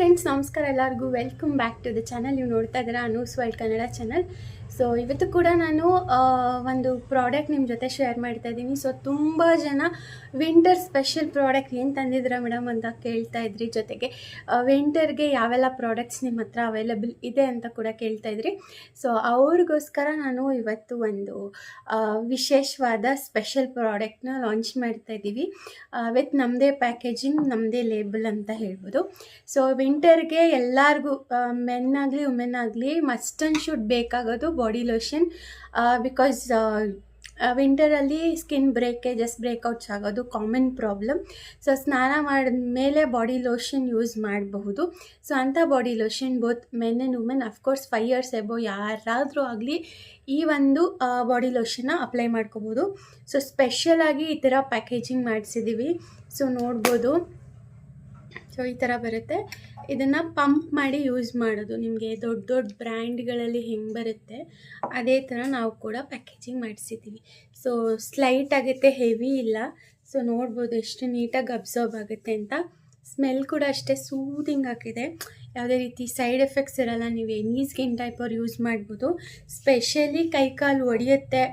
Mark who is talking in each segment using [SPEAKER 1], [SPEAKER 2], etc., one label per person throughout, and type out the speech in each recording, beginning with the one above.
[SPEAKER 1] Friends ನಮಸ್ಕಾರ ಎಲ್ಲರಿಗೂ. Welcome back to the channel ನೀವು ನೋಡ್ತಾ ಇದ್ದೀರಾ Anu's world Kannada channel so ಇವತ್ತು ಕೂಡ ನಾನು ಒಂದು ಪ್ರಾಡಕ್ಟ್ ನಿಮ್ಮ ಜೊತೆ ಶೇರ್ ಮಾಡ್ತಾ ಇದ್ದೀನಿ. ಸೊ ತುಂಬ ಜನ ವಿಂಟರ್ ಸ್ಪೆಷಲ್ ಪ್ರಾಡಕ್ಟ್ ಏನು ತಂದಿದ್ದೀರಾ ಮೇಡಮ್ ಅಂತ ಕೇಳ್ತಾ ಇದ್ರಿ ಜೊತೆಗೆ. ವಿಂಟರ್ಗೆ ಯಾವೆಲ್ಲ ಪ್ರಾಡಕ್ಟ್ಸ್ ನಿಮ್ಮ ಹತ್ರ ಅವೈಲಬಲ್ ಇದೆ ಅಂತ ಕೂಡ ಕೇಳ್ತಾ ಇದ್ರಿ. ಸೊ ಅವ್ರಿಗೋಸ್ಕರ ನಾನು ಇವತ್ತು ಒಂದು ವಿಶೇಷವಾದ ಸ್ಪೆಷಲ್ ಪ್ರಾಡಕ್ಟ್ನ ಲಾಂಚ್ ಮಾಡ್ತಾ ಇದ್ದೀವಿ. ವಿತ್ ನಮ್ಮದೇ ಪ್ಯಾಕೇಜಿಂಗ್ ನಮ್ಮದೇ ಲೇಬಲ್ ಅಂತ ಹೇಳ್ಬೋದು. ಸೊ ವಿಂಟರ್ಗೆ ಎಲ್ಲರಿಗೂ ಮೆನ್ ಆಗಲಿ ವುಮೆನ್ ಆಗಲಿ ಮಸ್ಟ್ ಆ್ಯಂಡ್ ಶುಡ್ ಬೇಕಾಗೋದು ಬಾಡಿ ಲೋಷನ್ ಬಿಕಾಸ್ ವಿಂಟರಲ್ಲಿ ಸ್ಕಿನ್ ಬ್ರೇಕೇಜಸ್ ಬ್ರೇಕೌಟ್ಸ್ ಆಗೋದು ಕಾಮನ್ ಪ್ರಾಬ್ಲಮ್ ಸೊ ಸ್ನಾನ ಮಾಡಿದ ಮೇಲೆ ಬಾಡಿ ಲೋಷನ್ ಯೂಸ್ ಮಾಡಬಹುದು. ಸೊ ಅಂಥ body lotion both men and women of course five years above ಯಾರಾದರೂ ಆಗಲಿ ಈ ಒಂದು ಬಾಡಿ ಲೋಷನ್ನ ಅಪ್ಲೈ ಮಾಡ್ಕೋಬೋದು ಸೊ ಸ್ಪೆಷಲಾಗಿ ಈ ಥರ ಪ್ಯಾಕೇಜಿಂಗ್ ಮಾಡಿಸಿದ್ದೀವಿ ಸೊ ನೋಡ್ಬೋದು. ಸೊ ಈ ಥರ ಬರುತ್ತೆ. ಇದನ್ನು ಪಂಪ್ ಮಾಡಿ ಯೂಸ್ ಮಾಡೋದು. ನಿಮಗೆ ದೊಡ್ಡ ದೊಡ್ಡ ಬ್ರ್ಯಾಂಡ್ಗಳಲ್ಲಿ ಹೆಂಗೆ ಬರುತ್ತೆ, ಅದೇ ಥರ ನಾವು ಕೂಡ ಪ್ಯಾಕೇಜಿಂಗ್ ಮಾಡಿಸಿದ್ದೀವಿ ಸೊ ಸ್ಲೈಟ್ ಆಗುತ್ತೆ ಹೆವಿ ಇಲ್ಲ. ಸೊ ನೋಡ್ಬೋದು ಎಷ್ಟು ನೀಟಾಗಿ ಅಬ್ಸರ್ವ್ ಆಗುತ್ತೆ ಅಂತ. ಸ್ಮೆಲ್ ಕೂಡ ಅಷ್ಟೇ ಸೂದಿಂಗ್ ಆಗಿದೆ. ಯಾವುದೇ ರೀತಿ ಸೈಡ್ ಎಫೆಕ್ಟ್ಸ್ ಇರಲ್ಲ, ನೀವು ಎನಿ ಸ್ಕಿನ್ ಟೈಪ್ ಅವ್ರು ಯೂಸ್ ಮಾಡ್ಬೋದು. ಸ್ಪೆಷಲಿ ಕೈಕಾಲು ಒಡೆಯುತ್ತೆ.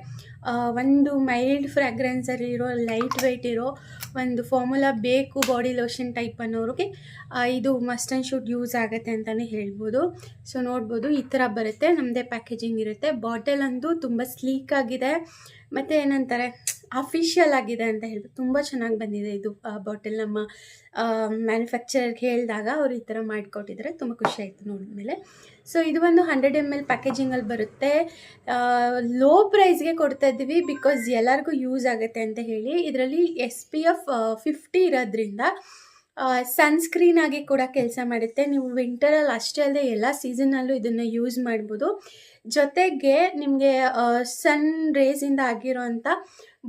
[SPEAKER 1] ಒಂದು ಮೈಲ್ಡ್ ಫ್ರಾಗ್ರೆನ್ಸಲ್ಲಿ ಇರೋ, ಲೈಟ್ ವೆಯ್ಟ್ ಇರೋ ಒಂದು ಫಾರ್ಮುಲಾ ಬೇಕು ಬಾಡಿ ಲೋಷನ್ ಟೈಪ್ ಅನ್ನೋರಿಗೆ ಇದು ಮಸ್ಟ್ ಆ್ಯಂಡ್ ಶುಡ್ ಯೂಸ್ ಆಗುತ್ತೆ ಅಂತಲೇ ಹೇಳ್ಬೋದು. ಸೊ, ನೋಡ್ಬೋದು, ಈ ಥರ ಬರುತ್ತೆ. ನಮ್ಮದೇ ಪ್ಯಾಕೇಜಿಂಗ್ ಇರುತ್ತೆ. ಬಾಟಲ್ ಅಂದು ತುಂಬ ಸ್ಲೀಕ್ ಆಗಿದೆ. ಮತ್ತು ಏನಂತಾರೆ ಅಫಿಷಿಯಲ್ ಆಗಿದೆ ಅಂತ ಹೇಳ್ಬಿಟ್ಟು ತುಂಬ ಚೆನ್ನಾಗಿ ಬಂದಿದೆ ಇದು ಬಾಟಲ್ ನಮ್ಮ ಮ್ಯಾನುಫ್ಯಾಕ್ಚರರ್ಗೆ ಹೇಳಿದಾಗ ಅವರು ಈ ಥರ ಮಾಡಿಕೊಟ್ಟಿದ್ದಾರೆ. ತುಂಬ ಖುಷಿ ಆಯಿತು ನೋಡಿದ್ಮೇಲೆ. ಸೊ ಇದು ಒಂದು ಹಂಡ್ರೆಡ್ ಎಂ ಎಲ್ ಪ್ಯಾಕೇಜಿಂಗಲ್ಲಿ ಬರುತ್ತೆ. ಲೋ ಪ್ರೈಸ್ಗೆ ಕೊಡ್ತಾ ಇದ್ದೀವಿ ಬಿಕಾಸ್ ಎಲ್ಲರಿಗೂ ಯೂಸ್ ಆಗುತ್ತೆ ಅಂತ ಹೇಳಿ. ಇದರಲ್ಲಿ ಎಸ್ ಪಿ ಎಫ್ ಫಿಫ್ಟಿ ಇರೋದ್ರಿಂದ ಸನ್ಸ್ಕ್ರೀನ್ ಆಗಿ ಕೂಡ ಕೆಲಸ ಮಾಡುತ್ತೆ. ನೀವು ವಿಂಟರಲ್ಲಿ ಅಷ್ಟೇ ಅಲ್ಲದೆ ಎಲ್ಲ ಸೀಸನಲ್ಲೂ ಇದನ್ನು ಯೂಸ್ ಮಾಡ್ಬೋದು. ಜೊತೆಗೆ ನಿಮಗೆ ಸನ್ ರೇಸಿಂದ ಆಗಿರೋಂಥ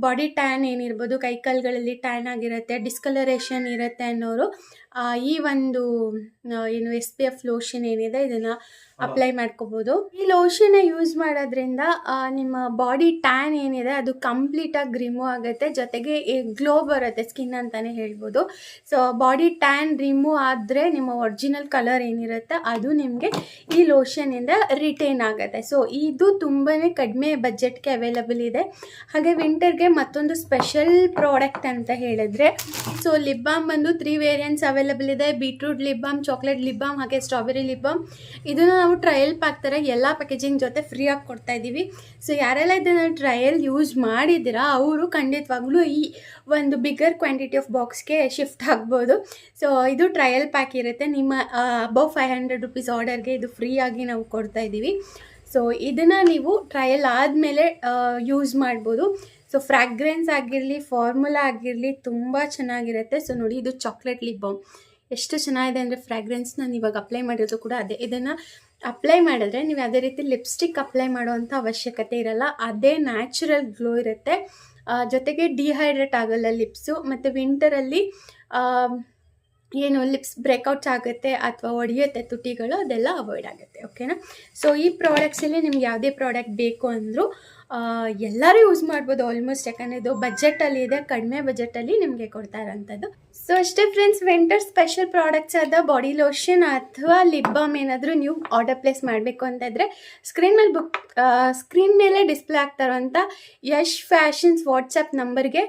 [SPEAKER 1] ಬಾಡಿ ಟ್ಯಾನ್ ಏನಿರ್ಬೋದು ಕೈಕಾಲುಗಳಲ್ಲಿ ಟ್ಯಾನ್ ಆಗಿರುತ್ತೆ ಡಿಸ್ಕಲರೇಷನ್ ಇರುತ್ತೆ ಅನ್ನೋರು ಈ ಒಂದು ಏನು ಎಸ್ ಪಿ ಎಫ್ ಲೋಷನ್ ಏನಿದೆ ಇದನ್ನು ಅಪ್ಲೈ ಮಾಡ್ಕೋಬೋದು. ಈ ಲೋಷನ್ ಯೂಸ್ ಮಾಡೋದ್ರಿಂದ ನಿಮ್ಮ ಬಾಡಿ ಟ್ಯಾನ್ ಏನಿದೆ ಅದು ಕಂಪ್ಲೀಟಾಗಿ ರಿಮೂವ್ ಆಗುತ್ತೆ. ಜೊತೆಗೆ ಗ್ಲೋ ಬರುತ್ತೆ ಸ್ಕಿನ್ ಅಂತಲೇ ಹೇಳ್ಬೋದು. ಸೊ ಬಾಡಿ ಟ್ಯಾನ್ ರಿಮೂವ್ ಆದರೆ ನಿಮ್ಮ ಒರಿಜಿನಲ್ ಕಲರ್ ಏನಿರುತ್ತೆ ಅದು ನಿಮಗೆ ಈ ಲೋಷನಿಂದ ರಿಟೈನ್ ಆಗುತ್ತೆ. ಸೊ ಇದು ತುಂಬಾ ಕಡಿಮೆ ಬಜೆಟ್ಗೆ ಅವೈಲಬಲ್ ಇದೆ. ಹಾಗೆ ವಿಂಟರ್ಗೆ ಮತ್ತೊಂದು ಸ್ಪೆಷಲ್ ಪ್ರಾಡಕ್ಟ್ ಅಂತ ಹೇಳಿದ್ರೆ ಸೊ ಲಿಪ್ ಬಾಮ್ ಬಂದು ತ್ರೀ ವೇರಿಯಂಟ್ಸ್ ಅವೈಲಬಲ್ ಇದೆ. Beetroot lip balm chocolate lip balm ಹಾಗೆ ಸ್ಟ್ರಾಬೆರಿ ಲಿಪ್ ಬಾಮ್ ಇದನ್ನು ನಾವು ಟ್ರಯಲ್ ಪ್ಯಾಕ್ ಥರ ಎಲ್ಲ ಪ್ಯಾಕೇಜಿಂಗ್ ಜೊತೆ ಫ್ರೀಯಾಗಿ ಕೊಡ್ತಾ ಇದ್ದೀವಿ ಸೊ ಯಾರೆಲ್ಲ ಇದನ್ನು ಟ್ರಯಲ್ ಯೂಸ್ ಮಾಡಿದ್ದೀರಾ, ಅವರು ಖಂಡಿತವಾಗ್ಲೂ ಈ ಒಂದು ಬಿಗ್ಗರ್ ಕ್ವಾಂಟಿಟಿ ಆಫ್ ಬಾಕ್ಸ್ಗೆ ಶಿಫ್ಟ್ ಆಗ್ಬೋದು. ಸೊ ಇದು ಟ್ರಯಲ್ ಪ್ಯಾಕ್ ಇರುತ್ತೆ. ನಿಮ್ಮ ಅಬೌವ್ ಫೈವ್ ಹಂಡ್ರೆಡ್ ರುಪೀಸ್ ಆರ್ಡರ್ಗೆ ಇದು ಫ್ರೀಯಾಗಿ ನಾವು ಕೊಡ್ತಾ ಇದ್ದೀವಿ ಸೊ ಇದನ್ನು ನೀವು ಟ್ರಯಲ್ ಆದಮೇಲೆ ಯೂಸ್ ಮಾಡ್ಬೋದು. ಸೊ ಫ್ರ್ಯಾಗ್ರೆನ್ಸ್ ಆಗಿರಲಿ ಫಾರ್ಮುಲಾ ಆಗಿರಲಿ ತುಂಬ ಚೆನ್ನಾಗಿರುತ್ತೆ. ಸೊ ನೋಡಿ, ಇದು ಚಾಕ್ಲೇಟ್ ಲಿಪ್ ಬಾಮ್ ಎಷ್ಟು ಚೆನ್ನಾಗಿದೆ ಅಂದರೆ ಫ್ರ್ಯಾಗ್ರೆನ್ಸ್ ನಾನು ಇವಾಗ ಅಪ್ಲೈ ಮಾಡಿರೋದು ಕೂಡ ಅದೇ. ಇದನ್ನು ಅಪ್ಲೈ ಮಾಡಿದ್ರೆ ನೀವು ಯಾವುದೇ ರೀತಿ ಲಿಪ್ಸ್ಟಿಕ್ ಅಪ್ಲೈ ಮಾಡುವಂಥ ಅವಶ್ಯಕತೆ ಇರಲ್ಲ. ಅದೇ ನ್ಯಾಚುರಲ್ ಗ್ಲೋ ಇರುತ್ತೆ. ಜೊತೆಗೆ ಡಿಹೈಡ್ರೇಟ್ ಆಗಲ್ಲ ಲಿಪ್ಸು ಮತ್ತು ವಿಂಟರಲ್ಲಿ ಏನು ಲಿಪ್ಸ್ ಬ್ರೇಕೌಟ್ಸ್ ಆಗುತ್ತೆ ಅಥವಾ ಒಡೆಯುತ್ತೆ ತುಟಿಗಳು ಅದೆಲ್ಲ ಅವಾಯ್ಡ್ ಆಗುತ್ತೆ ಓಕೆನಾ ಸೊ ಈ ಪ್ರಾಡಕ್ಟ್ಸಲ್ಲಿ ನಿಮ್ಗೆ ಯಾವುದೇ ಪ್ರಾಡಕ್ಟ್ ಬೇಕು ಅಂದರೂ ಎಲ್ಲರೂ ಯೂಸ್ ಮಾಡ್ಬೋದು ಆಲ್ಮೋಸ್ಟ್ ಯಾಕಂದರೆ ಇದು ಬಜೆಟಲ್ಲಿ ಇದೆ, ಕಡಿಮೆ ಬಜೆಟಲ್ಲಿ ನಿಮಗೆ ಕೊಡ್ತಾ ಇರೋಂಥದ್ದು ಸೊ ಅಷ್ಟೇ ಫ್ರೆಂಡ್ಸ್ ವಿಂಟರ್ ಸ್ಪೆಷಲ್ ಪ್ರಾಡಕ್ಟ್ಸ್ ಆದ ಬಾಡಿ ಲೋಷನ್ ಅಥವಾ ಲಿಪ್ ಬಾಮ್ ಏನಾದರೂ ನೀವು ಆರ್ಡರ್ ಪ್ಲೇಸ್ ಮಾಡಬೇಕು ಅಂತಂದರೆ ಸ್ಕ್ರೀನ್ ಮೇಲೆ ಬುಕ್ ಸ್ಕ್ರೀನ್ ಮೇಲೆ ಡಿಸ್ಪ್ಲೇ ಆಗ್ತಾ ಇರೋಂಥ ಯಶ್ ಫ್ಯಾಷನ್ಸ್ ವಾಟ್ಸಪ್ ನಂಬರ್ಗೆ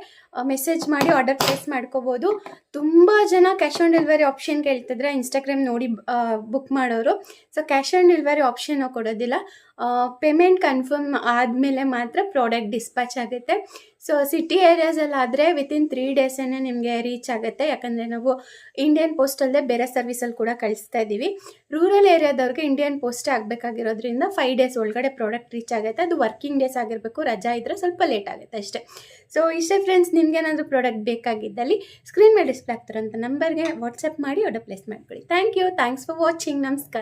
[SPEAKER 1] ಮೆಸೇಜ್ ಮಾಡಿ ಆರ್ಡರ್ ಪ್ಲೇಸ್ ಮಾಡ್ಕೋಬೋದು. ತುಂಬ ಜನ ಕ್ಯಾಶ್ ಆನ್ ಡೆಲಿವರಿ ಆಪ್ಷನ್ ಕೇಳ್ತಿದ್ರೆ ಇನ್ಸ್ಟಾಗ್ರಾಮ್ ನೋಡಿ ಬುಕ್ ಮಾಡೋರು. So cash on delivery option ಕೊಡೋದಿಲ್ಲ. ಪೇಮೆಂಟ್ ಕನ್ಫರ್ಮ್ ಆದಮೇಲೆ ಮಾತ್ರ ಪ್ರಾಡಕ್ಟ್ ಡಿಸ್ಪ್ಯಾಚ್ ಆಗುತ್ತೆ. ಸೊ ಸಿಟಿ ಏರಿಯಾಸಲ್ಲಾದರೆ ವಿತಿನ್ ತ್ರೀ ಡೇಸೇ ನಿಮಗೆ ರೀಚ್ ಆಗುತ್ತೆ. ಯಾಕಂದರೆ ನಾವು ಇಂಡಿಯನ್ ಪೋಸ್ಟ್ ಅಲ್ಲದೆ ಬೇರೆ ಸರ್ವಿಸಲ್ಲಿ ಕೂಡ ಕಳಿಸ್ತಾ ಇದ್ದೀವಿ. ರೂರಲ್ ಏರಿಯಾದವ್ರಿಗೆ ಇಂಡಿಯನ್ ಪೋಸ್ಟೇ ಆಗಬೇಕಾಗಿರೋದ್ರಿಂದ ಫೈವ್ ಡೇಸ್ ಒಳಗಡೆ ಪ್ರಾಡಕ್ಟ್ ರೀಚ್ ಆಗುತ್ತೆ. ಅದು ವರ್ಕಿಂಗ್ ಡೇಸ್ ಆಗಿರಬೇಕು, ರಜಾ ಇದ್ದರೆ ಸ್ವಲ್ಪ ಲೇಟ್ ಆಗುತ್ತೆ ಅಷ್ಟೇ. ಸೊ ಇಷ್ಟೇ ಫ್ರೆಂಡ್ಸ್ ನಿಮ್ಗೇನಾದರೂ ಪ್ರಾಡಕ್ಟ್ ಬೇಕಾಗಿದ್ದಲ್ಲಿ ಸ್ಕ್ರೀನ್ ಮೇಲೆ ಡಿಸ್ಪ್ಲೇ ಆಗ್ತಾರಂಥ ನಂಬರ್ಗೆ ವಾಟ್ಸಪ್ ಮಾಡಿ ಆರ್ಡರ್ ಪ್ಲೇಸ್ ಮಾಡ್ಕೊಳ್ಳಿ. Thank you thanks for watching ನಮಸ್ಕಾರ.